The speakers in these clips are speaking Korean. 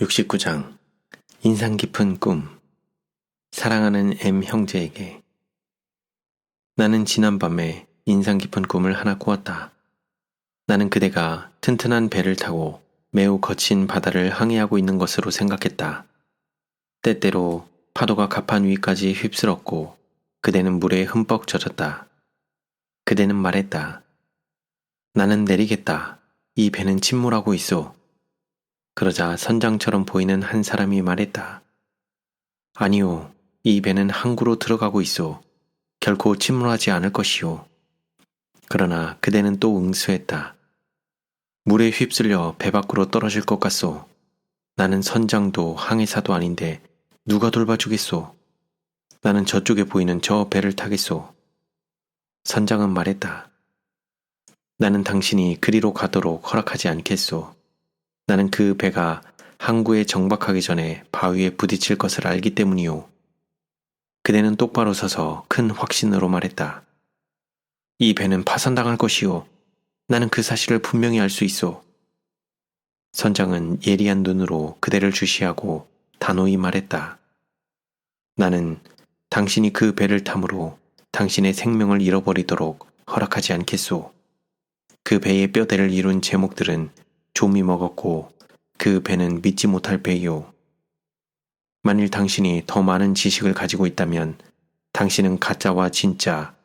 69장 인상 깊은 꿈 사랑하는 M 형제에게 나는 지난밤에 인상 깊은 꿈을 하나 꾸었다. 나는 그대가 튼튼한 배를 타고 매우 거친 바다를 항해하고 있는 것으로 생각했다. 때때로 파도가 가판 위까지 휩쓸었고 그대는 물에 흠뻑 젖었다. 그대는 말했다. 나는 내리겠다. 이 배는 침몰하고 있어. 그러자 선장처럼 보이는 한 사람이 말했다. 아니요, 이 배는 항구로 들어가고 있어. 결코 침몰하지 않을 것이오. 그러나 그대는 또 응수했다. 물에 휩쓸려 배 밖으로 떨어질 것 같소. 나는 선장도 항해사도 아닌데 누가 돌봐주겠소? 나는 저쪽에 보이는 저 배를 타겠소. 선장은 말했다. 나는 당신이 그리로 가도록 허락하지 않겠소. 나는 그 배가 항구에 정박하기 전에 바위에 부딪힐 것을 알기 때문이오. 그대는 똑바로 서서 큰 확신으로 말했다. 이 배는 파산당할 것이오. 나는 그 사실을 분명히 알 수 있어. 선장은 예리한 눈으로 그대를 주시하고 단호히 말했다. 나는 당신이 그 배를 탐으로 당신의 생명을 잃어버리도록 허락하지 않겠소. 그 배의 뼈대를 이룬 제목들은 좀이 먹었고 그 배는 믿지 못할 배요. 만일 당신이 더 많은 지식을 가지고 있다면 당신은 가짜와 진짜,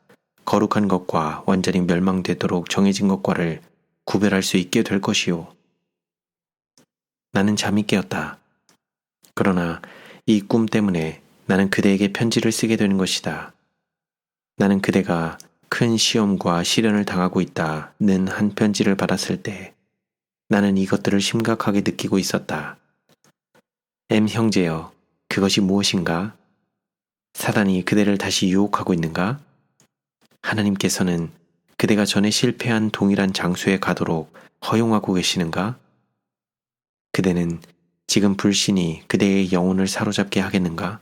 거룩한 것과 완전히 멸망되도록 정해진 것과를 구별할 수 있게 될 것이요. 나는 잠이 깨었다. 그러나 이 꿈 때문에 나는 그대에게 편지를 쓰게 되는 것이다. 나는 그대가 큰 시험과 시련을 당하고 있다는 한 편지를 받았을 때 나는 이것들을 심각하게 느끼고 있었다. M 형제여, 그것이 무엇인가? 사단이 그대를 다시 유혹하고 있는가? 하나님께서는 그대가 전에 실패한 동일한 장소에 가도록 허용하고 계시는가? 그대는 지금 불신이 그대의 영혼을 사로잡게 하겠는가?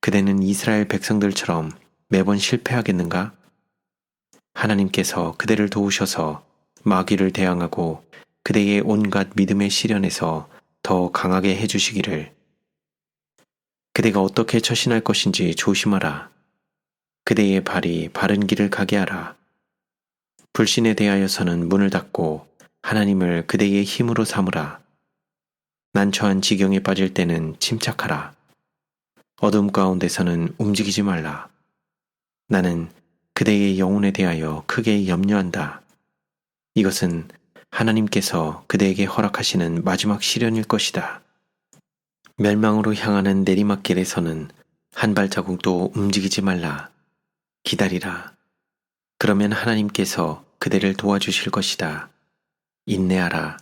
그대는 이스라엘 백성들처럼 매번 실패하겠는가? 하나님께서 그대를 도우셔서 마귀를 대항하고 그대의 온갖 믿음의 시련에서 더 강하게 해주시기를. 그대가 어떻게 처신할 것인지 조심하라. 그대의 발이 바른 길을 가게 하라. 불신에 대하여서는 문을 닫고 하나님을 그대의 힘으로 삼으라. 난처한 지경에 빠질 때는 침착하라. 어둠 가운데서는 움직이지 말라. 나는 그대의 영혼에 대하여 크게 염려한다. 이것은 하나님께서 그대에게 허락하시는 마지막 시련일 것이다. 멸망으로 향하는 내리막길에서는 한 발자국도 움직이지 말라. 기다리라. 그러면 하나님께서 그대를 도와주실 것이다. 인내하라.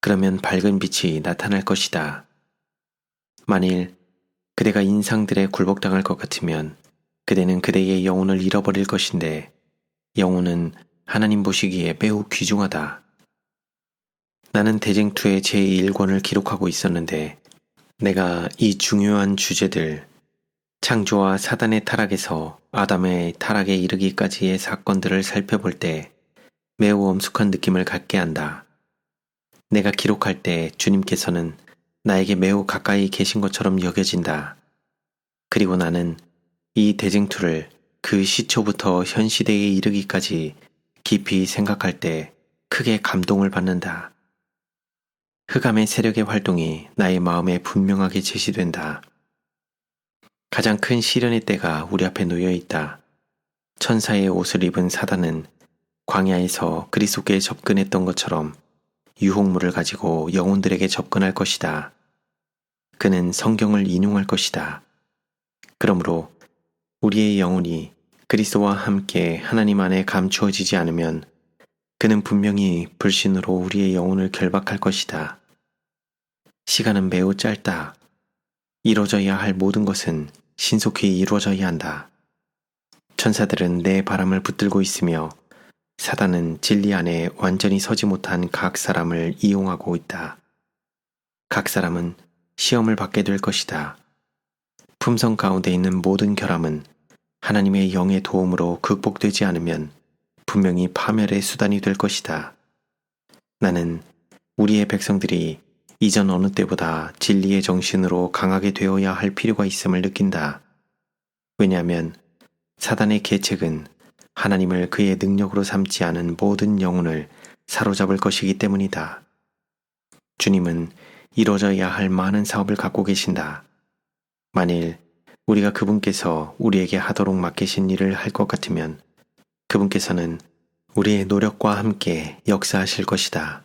그러면 밝은 빛이 나타날 것이다. 만일 그대가 인상들에 굴복당할 것 같으면 그대는 그대의 영혼을 잃어버릴 것인데 영혼은 하나님 보시기에 매우 귀중하다. 나는 대쟁투의 제1권을 기록하고 있었는데 내가 이 중요한 주제들, 창조와 사단의 타락에서 아담의 타락에 이르기까지의 사건들을 살펴볼 때 매우 엄숙한 느낌을 갖게 한다. 내가 기록할 때 주님께서는 나에게 매우 가까이 계신 것처럼 여겨진다. 그리고 나는 이 대쟁투를 그 시초부터 현 시대에 이르기까지 깊이 생각할 때 크게 감동을 받는다. 흑암의 세력의 활동이 나의 마음에 분명하게 제시된다. 가장 큰 시련의 때가 우리 앞에 놓여 있다. 천사의 옷을 입은 사단은 광야에서 그리스도께 접근했던 것처럼 유혹물을 가지고 영혼들에게 접근할 것이다. 그는 성경을 인용할 것이다. 그러므로 우리의 영혼이 그리스도와 함께 하나님 안에 감추어지지 않으면 그는 분명히 불신으로 우리의 영혼을 결박할 것이다. 시간은 매우 짧다. 이루어져야 할 모든 것은 신속히 이루어져야 한다. 천사들은 내 바람을 붙들고 있으며 사단은 진리 안에 완전히 서지 못한 각 사람을 이용하고 있다. 각 사람은 시험을 받게 될 것이다. 품성 가운데 있는 모든 결함은 하나님의 영의 도움으로 극복되지 않으면 분명히 파멸의 수단이 될 것이다. 나는 우리의 백성들이 이전 어느 때보다 진리의 정신으로 강하게 되어야 할 필요가 있음을 느낀다. 왜냐하면 사단의 계책은 하나님을 그의 능력으로 삼지 않은 모든 영혼을 사로잡을 것이기 때문이다. 주님은 이루어져야 할 많은 사업을 갖고 계신다. 만일 우리가 그분께서 우리에게 하도록 맡기신 일을 할 것 같으면 그분께서는 우리의 노력과 함께 역사하실 것이다.